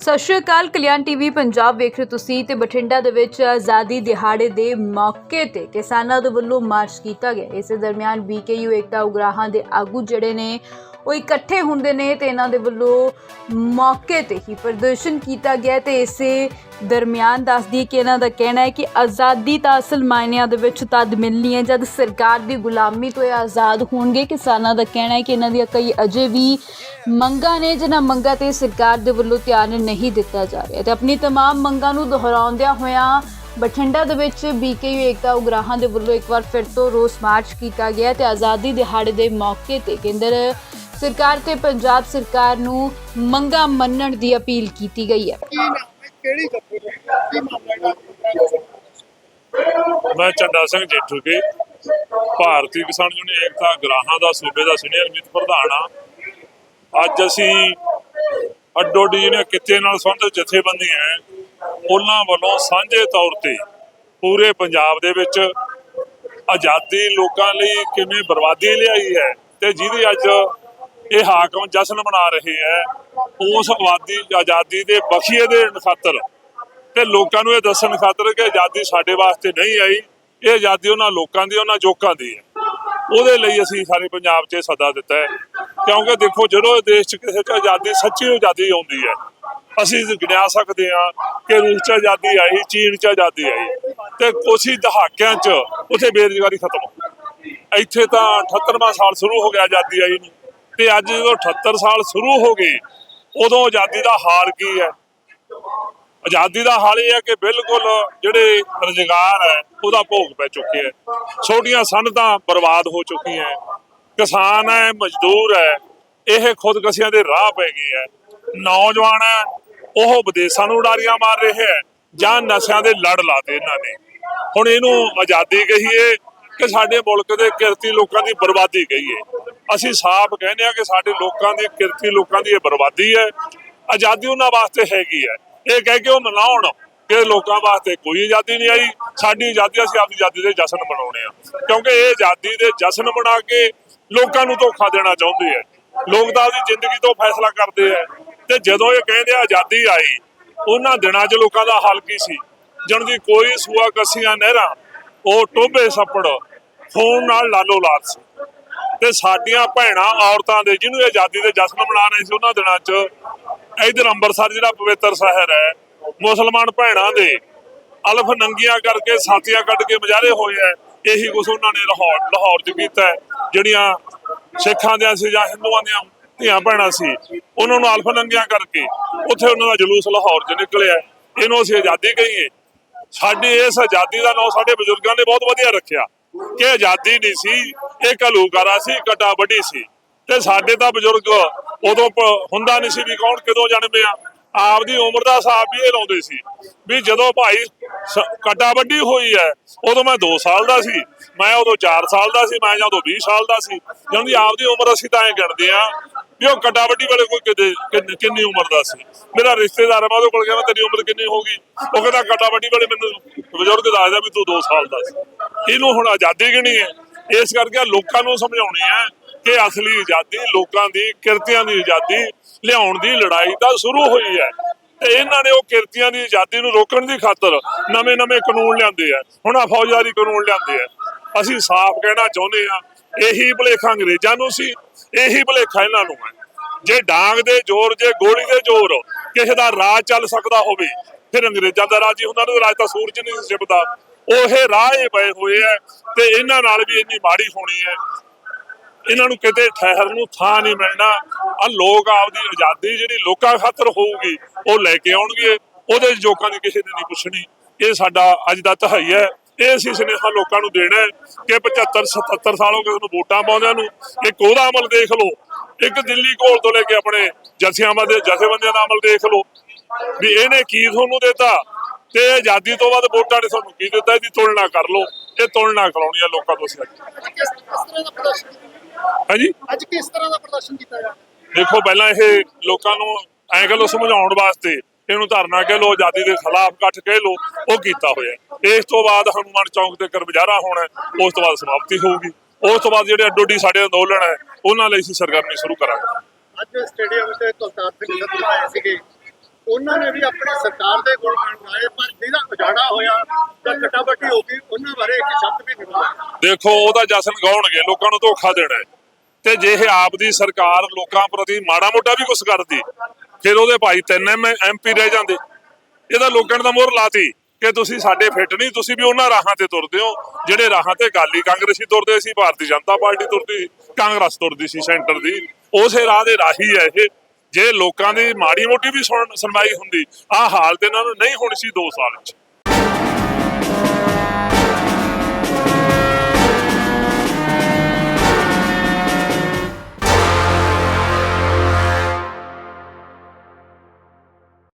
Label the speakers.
Speaker 1: ਸਤਿ ਸ਼੍ਰੀ ਅਕਾਲ, ਕਲਿਆਣ ਟੀਵੀ ਪੰਜਾਬ ਵੇਖ ਰਹੇ ਹੋ ਤੁਸੀਂ ਤੇ ਬਠਿੰਡਾ ਦੇ ਵਿੱਚ ਆਜ਼ਾਦੀ ਦਿਹਾੜੇ ਦੇ ਮੌਕੇ ਤੇ ਕਿਸਾਨਾਂ ਦੇ ਵੱਲੋਂ ਮਾਰਚ ਕੀਤਾ ਗਿਆ। ਇਸੇ ਦਰਮਿਆਨ ਬੀਕੇਯੂ ਏਕਤਾ ਉਗਰਾਹਾਂ ਦੇ ਆਗੂ ਜਿਹੜੇ ਨੇ ਉਹ ਇਕੱਠੇ ਹੁੰਦੇ ਨੇ ਤੇ ਇਹਨਾਂ ਦੇ ਵੱਲੋਂ ਮੌਕੇ ਤੇ ਹੀ ਪ੍ਰਦਰਸ਼ਨ ਕੀਤਾ ਗਿਆ ਤੇ ਇਸੇ ਦਰਮਿਆਨ ਦੱਸਦੀ ਕਿ ਇਹਨਾਂ ਦਾ ਕਹਿਣਾ ਹੈ ਕਿ ਆਜ਼ਾਦੀ ਤਾਂ ਅਸਲ ਮਾਇਨਿਆਂ ਦੇ ਵਿੱਚ ਤਦ ਮਿਲਣੀ ਹੈ ਜਦ ਸਰਕਾਰ ਦੀ ਗੁਲਾਮੀ ਤੋਂ ਇਹ ਆਜ਼ਾਦ ਹੋਣਗੇ ਕਿਸਾਨਾਂ ਦਾ ਕਹਿਣਾ ਹੈ ਕਿ ਇਹਨਾਂ ਦੀਆਂ ਕਈ ਅਜੇ ਵੀ ਮੰਗਾਂ ਨੇ ਜਿਨ੍ਹਾਂ ਮੰਗਾਂ ਤੇ ਸਰਕਾਰ ਦੇ ਵੱਲੋਂ ਧਿਆਨ ਨਹੀਂ ਦਿੱਤਾ ਜਾ ਰਿਹਾ ਤੇ ਆਪਣੀ तमाम ਮੰਗਾਂ ਨੂੰ ਦੁਹਰਾਉਂਦਿਆਂ ਹੋਇਆਂ ਬਠਿੰਡਾ ਦੇ ਵਿੱਚ ਬੀਕੇਯੂ ਏਕਤਾ ਉਗਰਾਹਾਂ ਦੇ ਵੱਲੋਂ ਇੱਕ ਵਾਰ ਫਿਰ ਤੋਂ ਰੋਸ ਮਾਰਚ ਕੀਤਾ ਗਿਆ ਤੇ ਆਜ਼ਾਦੀ ਦਿਹਾੜੇ ਦੇ ਮੌਕੇ ਤੇ ਕੇਂਦਰ ਸਰਕਾਰ ਤੇ ਪੰਜਾਬ ਸਰਕਾਰ ਨੂੰ ਮੰਗਾਂ ਮੰਨਣ ਦੀ ਅਪੀਲ ਕੀਤੀ ਗਈ ਹੈ।
Speaker 2: ਕਿਹੜੀ
Speaker 3: ਮੈਂ ਚੰਦਾ ਸਿੰਘ ਜੇਠੂ ਕੇ ਭਾਰਤੀ ਕਿਸਾਨ ਯੂਨੀਅਨ ਏਕਤਾ ਗਰਾਹਾਂ ਦਾ ਸੂਬੇ ਦਾ ਸੀਨੀਅਰ ਮੀਤ ਪ੍ਰਧਾਨ ਆ ਅੱਜ ਅਸੀਂ ਅੱਡੋ ਜਿਹੜੀਆਂ ਕਿੱਤੇ ਨਾਲ ਸੰਬੰਧਿਤ ਜਥੇਬੰਦੀਆਂ ਉਹਨਾਂ ਵੱਲੋਂ ਸਾਂਝੇ ਤੌਰ ਤੇ ਪੂਰੇ ਪੰਜਾਬ ਦੇ ਵਿੱਚ ਆਜ਼ਾਦੀ ਲੋਕਾਂ ਲਈ ਕਿਵੇਂ ਬਰਬਾਦੀ ਲਿਆਈ ਹੈ ਤੇ ਜਿਹਦੀ ਅੱਜ ਇਹ ਹਾਕਮ ਜਸ਼ਨ ਮਨਾ ਰਹੇ ਹੈ। ਉਸ ਆਬਾਦੀ ਆਜ਼ਾਦੀ ਦੇ ਬਖੀਏ ਦੇ ਖਾਤਰ। ਤੇ ਲੋਕਾਂ ਨੂੰ ਇਹ ਦੱਸਣ ਖਾਤਰ ਕਿ ਆਜ਼ਾਦੀ ਸਾਡੇ ਵਾਸਤੇ ਨਹੀਂ ਆਈ। ਇਹ ਆਜ਼ਾਦੀ ਉਹਨਾਂ ਲੋਕਾਂ ਦੀ, ਉਹਨਾਂ ਜੋਕਾਂ ਦੀ ਹੈ। ਉਹਦੇ ਲਈ ਅਸੀਂ ਸਾਰੇ ਪੰਜਾਬ 'ਚ ਇਹ ਸੱਦਾ ਦਿੱਤਾ ਹੈ। ਕਿਉਂਕਿ ਦੇਖੋ, ਜਦੋਂ ਦੇਸ਼ 'ਚ ਕਿਸੇ 'ਚ ਆਜ਼ਾਦੀ, ਸੱਚੀ ਆਜ਼ਾਦੀ ਆਉਂਦੀ ਹੈ, ਅਸੀਂ ਗਿਣਿਆ ਸਕਦੇ ਹਾਂ ਕਿ ਰੂਸ 'ਚ ਆਜ਼ਾਦੀ ਆਈ, ਚੀਨ 'ਚ ਆਜ਼ਾਦੀ ਆਈ। ਤੇ ਕੁਛ ਦਹਾਕਿਆਂ 'ਚ ਉੱਥੇ ਬੇਰੁਜ਼ਗਾਰੀ ਖਤਮ ਹੋ ਗਈ। ਇੱਥੇ ਤਾਂ 78ਵਾਂ ਸਾਲ ਸ਼ੁਰੂ ਹੋ ਗਿਆ ਆਜ਼ਾਦੀ ਆਈ ਨੂੰ। ਤੇ ਅੱਜ ਜਦੋਂ 78 ਸਾਲ ਸ਼ੁਰੂ ਹੋ ਗਏ, ਉਦੋਂ ਆਜ਼ਾਦੀ ਦਾ ਹਾਲ ਕੀ ਹੈ? ਆਜ਼ਾਦੀ ਦਾ ਹਾਲ ਇਹ ਹੈ ਕਿ ਬਿਲਕੁਲ ਜਿਹੜੇ ਰੁਜ਼ਗਾਰ ਹੈ, ਉਹਦਾ ਭੋਗ ਪੈ ਚੁੱਕੇ ਹੈ। ਛੋਟੀਆਂ ਸਨਤਾਂ ਬਰਬਾਦ ਹੋ ਚੁੱਕੀਆਂ ਕਿਸਾਨ ਹੈ, ਮਜ਼ਦੂਰ ਹੈ, ਇਹ ਖੁਦਕਸ਼ੀਆਂ ਦੇ ਰਾਹ ਪੈ ਗਏ ਹੈ। ਨੌਜਵਾਨ ਹੈ, ਉਹ ਵਿਦੇਸ਼ਾਂ ਨੂੰ ਉਡਾਰੀਆਂ ਮਾਰ ਰਹੇ ਹੈ ਜਾਂ ਨਸ਼ਿਆਂ ਦੇ ਲੜ ਲਾਤੇ ਇਹਨਾਂ ਨੇ। ਹੁਣ ਇਹਨੂੰ ਆਜ਼ਾਦੀ ਕਹੀਏ ਕਿ ਸਾਡੇ ਮੁਲਕ ਦੇ ਕਿਰਤੀ ਲੋਕਾਂ ਦੀ ਬਰਬਾਦੀ ਕਹੀਏ ਅਸੀਂ ਸਾਫ਼ ਕਹਿੰਦੇ ਆ ਕਿ ਸਾਡੇ ਲੋਕਾਂ ਦੀ ਕਿਰਤੀ ਲੋਕਾਂ ਦੀ ਇਹ ਬਰਬਾਦੀ ਹੈ। ਆਜ਼ਾਦੀ ਉਹਨਾਂ ਵਾਸਤੇ ਹੈਗੀ ਹੈ। ਇਹ ਕਹਿ ਕੇ ਉਹ ਮਨਾਉਣ ਕਿ ਲੋਕਾਂ ਵਾਸਤੇ ਕੋਈ ਆਜ਼ਾਦੀ ਨਹੀਂ ਆਈ। ਸਾਡੀ ਆਜ਼ਾਦੀ ਅਸੀਂ ਆਪਣੀ ਆਜ਼ਾਦੀ ਦੇ ਜਸ਼ਨ ਮਨਾਉਣੇ ਆ ਕਿਉਂਕਿ ਇਹ ਆਜ਼ਾਦੀ ਦੇ ਜਸ਼ਨ ਮਨਾ ਕੇ ਲੋਕਾਂ ਨੂੰ ਧੋਖਾ ਦੇਣਾ ਚਾਹੁੰਦੇ ਆ ਲੋਕ ਤਾਂ ਆਪਣੀ ਜ਼ਿੰਦਗੀ ਤੋਂ ਫੈਸਲਾ ਕਰਦੇ ਆ ਤੇ ਜਦੋਂ ਇਹ ਕਹਿੰਦੇ ਆਜ਼ਾਦੀ ਆਈ, ਉਹਨਾਂ ਦਿਨਾਂ 'ਚ ਲੋਕਾਂ ਦਾ ਹਾਲ ਕੀ ਸੀ? ਜਣ ਦੀ ਕੋਈ ਸੂਆ ਕੱਸੀਆਂ ਨਹਿਰਾਂ ਉਹ ਟੋਬੇ ਸੱਪੜ ਖੂਨ ਨਾਲ ਲਾਲੋ ਲਾਲ ਸੀ। ਤੇ ਸਾਡੀਆਂ ਭੈਣਾਂ ਔਰਤਾਂ ਦੇ, ਜਿਹਨੂੰ ਆਜ਼ਾਦੀ ਦੇ ਜਸ਼ਨ ਮਨਾ ਰਹੇ ਸੀ ਉਹਨਾਂ ਦਿਨਾਂ 'ਚ, ਇਧਰ ਅੰਮ੍ਰਿਤਸਰ ਜਿਹੜਾ ਪਵਿੱਤਰ ਸ਼ਹਿਰ ਹੈ, ਮੁਸਲਮਾਨ ਭੈਣਾਂ ਦੇ ਅਲਫ ਨੰਗੀਆਂ ਕਰਕੇ ਸਾਥੀਆਂ ਕੱਢ ਕੇ ਮਜਾਰੇ ਹੋਏ ਐ ਇਹੀ ਕੁਝ ਉਹਨਾਂ ਨੇ ਲਾਹੌਰ ਲਾਹੌਰ 'ਚ ਕੀਤਾ ਜਿਹੜੀਆਂ ਸਿੱਖਾਂ ਦੀਆਂ ਸੀ ਜਾਂ ਹਿੰਦੂਆਂ ਦੀਆਂ ਧੀਆਂ ਭੈਣਾਂ ਸੀ, ਉਹਨਾਂ ਨੂੰ ਅਲਫ ਨੰਗੀਆਂ ਕਰਕੇ ਉੱਥੇ ਉਹਨਾਂ ਦਾ ਜਲੂਸ ਲਾਹੌਰ 'ਚ ਨਿਕਲਿਆ ਇਹਨੂੰ ਅਸੀਂ ਆਜ਼ਾਦੀ ਕਹੀਏ। ਸਾਡੀ ਇਸ ਆਜ਼ਾਦੀ ਦਾ ਨਾਂ ਸਾਡੇ ਬਜ਼ੁਰਗਾਂ ਨੇ ਬਹੁਤ ਵਧੀਆ ਰੱਖਿਆ। ਕਿ ਆਜ਼ਾਦੀ ਨਹੀਂ ਸੀ, ਇਹ ਘਲੂਕਾਰਾ ਸੀ ਕਟਾ ਵੱਡੀ ਸੀ। ਤੇ ਸਾਡੇ ਤਾਂ ਬਜ਼ੁਰਗ ਉਦੋਂ ਹੁੰਦਾ ਨਹੀਂ ਸੀ ਵੀ ਕੌਣ ਕਦੋਂ ਜਨਮੇ ਆ। ਆਪਦੀ ਉਮਰ ਦਾ ਹਿਸਾਬ ਵੀ ਇਹ ਲਾਉਂਦੇ ਸੀ ਵੀ ਜਦੋਂ ਭਾਈ ਸ- ਕਟਾ ਵੱਡੀ ਹੋਈ ਹੈ, ਉਦੋਂ ਮੈਂ 2 ਸਾਲ ਦਾ ਸੀ, ਮੈਂ ਉਦੋਂ 4 ਸਾਲ ਦਾ ਸੀ, ਮੈਂ ਜਾਂ ਉਦੋਂ 20 ਸਾਲ ਦਾ ਸੀ। ਜਦੋਂ ਆਪਦੀ ਉਮਰ ਅਸੀਂ ਤਾਂ ਐ ਗਿਣਦੇ ਆ ਵੀ ਉਹ ਕਟਾ ਵਾਲੇ ਕੋਈ ਕਿਤੇ ਕਿੰਨ- ਕਿੰਨੀ ਉਮਰ ਦਾ ਸੀ? ਮੇਰਾ ਰਿਸ਼ਤੇਦਾਰ ਆ, ਮੈਂ ਉਹਦੇ ਕੋਲ ਗਿਆ ਮੈਂ ਤੇਰੀ ਉਮਰ ਕਿੰਨੀ ਹੋ ਗਈ? ਉਹ ਕਹਿੰਦਾ ਕਟਾ ਵਾਲੇ ਮੈਨੂੰ ਬਜ਼ੁਰਗ ਦੱਸਦਾ ਵੀ ਤੂੰ 2 ਸਾਲ ਦਾ ਸੀ। ਇਹਨੂੰ ਹੁਣ ਆਜ਼ਾਦੀ ਗਿਣੀ ਹੈ। ਇਸ ਕਰਕੇ ਲੋਕਾਂ ਨੂੰ ਸਮਝਾਉਣੀ ਹੈ ਕਿ ਅਸਲੀ ਆਜ਼ਾਦੀ ਲੋਕਾਂ ਦੀ ਕਿਰਤੀਆਂ ਦੀ ਆਜ਼ਾਦੀ ਲਿਆਉਣ ਦੀ ਲੜਾਈ ਤਾਂ ਸ਼ੁਰੂ ਹੋਈ ਹੈ। ਤੇ ਇਹਨਾਂ ਨੇ ਉਹ ਕਿਰਤੀਆਂ ਦੀ ਆਜ਼ਾਦੀ ਨੂੰ ਰੋਕਣ ਦੀ ਖਾਤਰ ਨਵੇਂ-ਨਵੇਂ ਕਾਨੂੰਨ ਲਿਆਂਦੇ ਆ। ਹੁਣ ਆ ਫੌਜਦਾਰੀ ਕਾਨੂੰਨ ਲਿਆਂਦੇ ਆ। ਅਸੀਂ ਸਾਫ਼ ਕਹਿਣਾ ਚਾਹੁੰਦੇ ਆ ਇਹੀ ਭੁਲੇਖਾ ਅੰਗਰੇਜ਼ਾਂ ਨੂੰ ਸੀ। ਇਹੀ ਭੁਲੇਖਾ ਇਹਨਾਂ ਨੂੰ ਹੈ। ਜੇ ਡਾਂਗ ਦੇ ਜ਼ੋਰ, ਜੇ ਗੋਲੀ ਦੇ ਜ਼ੋਰ ਕਿਸੇ ਦਾ ਰਾਜ ਚੱਲ ਸਕਦਾ ਹੋਵੇ, ਫਿਰ ਅੰਗਰੇਜ਼ਾਂ ਦਾ ਰਾਜ ਹੀ ਹੁੰਦਾ ਨਾ ਰਾਜ ਤਾਂ ਸੂਰਜ ਨਹੀਂ ਸੀ ਛਿਪਦਾ। ਉਹ ਰਾਹ ਹੀ ਪਏ ਹੋਏ ਆ ਤੇ ਇਹਨਾਂ ਨਾਲ ਵੀ ਇੰਨੀ ਮਾੜੀ ਹੋਣੀ ਹੈ। ਇਹਨਾਂ ਨੂੰ ਕਿਤੇ ਠਹਿਰ ਨੂੰ ਥਾਂ ਨਹੀਂ ਮਿਲਣਾ। ਆ ਲੋਕ ਆਪਦੀ ਆਜ਼ਾਦੀ ਜਿਹੜੀ ਲੋਕਾਂ ਖਾਤਰ ਹੋਊਗੀ, ਉਹ ਲੈ ਕੇ ਆਉਣਗੇ। ਉਹਦੇ 'ਚ ਲੋਕਾਂ ਦੀ ਕਿਸੇ ਨੇ ਨਹੀਂ ਪੁੱਛਣੀ। ਇਹ ਸਾਡਾ ਅੱਜ ਦਾ ਤਹਾਈ ਹੈ। ਇਹ ਅਸੀਂ ਸੁਨੇਹਾ ਲੋਕਾਂ ਨੂੰ ਦੇਣਾ ਹੈ ਕਿ 75 77 ਸਾਲ ਹੋ ਗਏ ਤੁਹਾਨੂੰ ਵੋਟਾਂ ਪਾਉਂਦਿਆਂ ਨੂੰ। ਇੱਕ ਉਹਦਾ ਅਮਲ ਦੇਖ ਲਓ। ਇੱਕ ਦਿੱਲੀ ਕੋਲ ਤੋਂ ਲੈ ਕੇ ਆਪਣੇ ਜਥਿਆਵਾਂ ਦੇ ਜਥੇਬੰਦੀਆਂ ਦਾ ਅਮਲ ਦੇਖ ਲਓ। ਵੀ ਇਹਨੇ ਕੀ ਤੁਹਾਨੂੰ ਦਿੱਤਾ? ਤੇ ਆਜ਼ਾਦੀ ਤੋਂ ਬਾਅਦ ਵੋਟਾਂ ਨੇ ਤੁਹਾਨੂੰ ਕੀ ਦਿੱਤਾ? ਇਹਦੀ ਤੁਲਨਾ ਕਰ ਲਓ। ਇਹ ਤੁਲਨਾ ਕਰਾਉਣੀ ਆ ਲੋਕਾਂ ਤੋਂ ਅਸੀਂ ਅੱਜ।
Speaker 2: ਕਿਸ ਤਰ੍ਹਾਂ ਦਾ ਪ੍ਰਦਰਸ਼ਨ
Speaker 3: ਹਾਂਜੀ?
Speaker 2: ਅੱਜ ਕਿਸ ਤਰ੍ਹਾਂ ਦਾ ਪ੍ਰਦਰਸ਼ਨ ਕੀਤਾ ਜਾ
Speaker 3: ਦੇਖੋ ਪਹਿਲਾਂ ਇਹ ਲੋਕਾਂ ਨੂੰ ਐਂ ਸਮਝਾਉਣ ਵਾਸਤੇ ਇਹਨੂੰ ਧਰਨਾ ਕਹਿ ਲੋ ਆਜ਼ਾਦੀ ਦੇ ਖਿਲਾਫ ਇਕੱਠ ਕਹਿ ਲੋ ਉਹ ਕੀਤਾ ਹੋਇਆ ਇਸ ਤੋਂ ਬਾਅਦ ਹਨੂਮਾਨ ਚੌਂਕ ਤੇ ਕਰਮਜਾਰਾ ਹੋਣਾ ਉਸ ਤੋਂ ਬਾਅਦ ਸਮਾਪਤੀ ਹੋਊਗੀ। ਉਸ ਤੋਂ ਬਾਅਦ ਜਿਹੜੇ ਅੱਡੋਡੀ ਸਾਡੇ ਅੰਦੋਲਨ ਹੈ ਉਹਨਾਂ ਲਈ ਅਸੀਂ ਸਰਗਰਮੀ ਸ਼ੁਰੂ ਕਰਾਂਗੇ।
Speaker 2: ਅੱਜ ਸਟੇਡੀਅਮ ਤੇ ਕੁਲਤਾਰ ਸਿੰਘ ਸੰਧੂ ਆਏ ਸੀਗੇ। ਉਹਨਾਂ ਨੇ ਵੀ ਆਪਣੀ ਸਰਕਾਰ ਦੇ ਗੁਣ ਗਾਏ ਪਰ ਜਿਹਦਾ ਉਜਾੜਾ ਹੋਇਆ ਜਾਂ ਕਟਾਬਟੀ ਹੋ ਗਈ ਉਹਨਾਂ ਬਾਰੇ ਇੱਕ ਸ਼ਬਦ ਵੀ ਨਹੀਂ ਬੋਲਿਆ।
Speaker 3: ਦੇਖੋ ਉਹਦਾ ਜਸ਼ਨ ਗਾਉਣਗੇ ਲੋਕਾਂ ਨੂੰ ਧੋਖਾ ਦੇਣਾ। ਤੇ ਜੇ ਇਹ ਆਪ ਦੀ ਸਰਕਾਰ ਲੋਕਾਂ ਪ੍ਰਤੀ ਮਾੜਾ ਮੋਟਾ ਵੀ ਕੁਝ ਕਰਦੀ ਫਿਰ ਉਹਦੇ ਭਾਈ ਤਿੰਨ ਐਮਪੀ ਰਹਿ ਜਾਂਦੇ। ਇਹਦਾ ਲੋਕਾਂ ਨੇ ਤਾਂ ਮੋਹਰ ਲਾਤੀ ਕਿ ਤੁਸੀਂ ਸਾਡੇ ਫਿੱਟ ਨਹੀਂ, ਤੁਸੀਂ ਵੀ ਉਹਨਾਂ ਰਾਹਾਂ ਤੇ ਤੁਰਦੇ ਹੋ। ਜਿਹੜੇ ਰਾਹਾਂ ਤੇ ਗਾਲੀ ਕਾਂਗਰਸੀ ਤੁਰਦੇ ਸੀ, ਭਾਰਤੀ ਜਨਤਾ ਪਾਰਟੀ ਤੁਰਦੀ ਕਾਂਗਰਸ ਤੁਰਦੀ ਸੀ ਸੈਂਟਰ ਦੀ। ਉਸੇ ਰਾਹ ਦੇ ਰਾਹੀ ਹੈ ਇਹ। ਜੇ ਲੋਕਾਂ ਦੀ ਮਾੜੀ ਮੋਟੀ ਵੀ ਸੁਣ- ਸੁਣਵਾਈ ਹੁੰਦੀ, ਆਹ ਹਾਲਤ ਇਹਨਾਂ ਨੂੰ ਨਹੀਂ ਹੋਣੀ ਸੀ 2 ਸਾਲ ਵਿੱਚ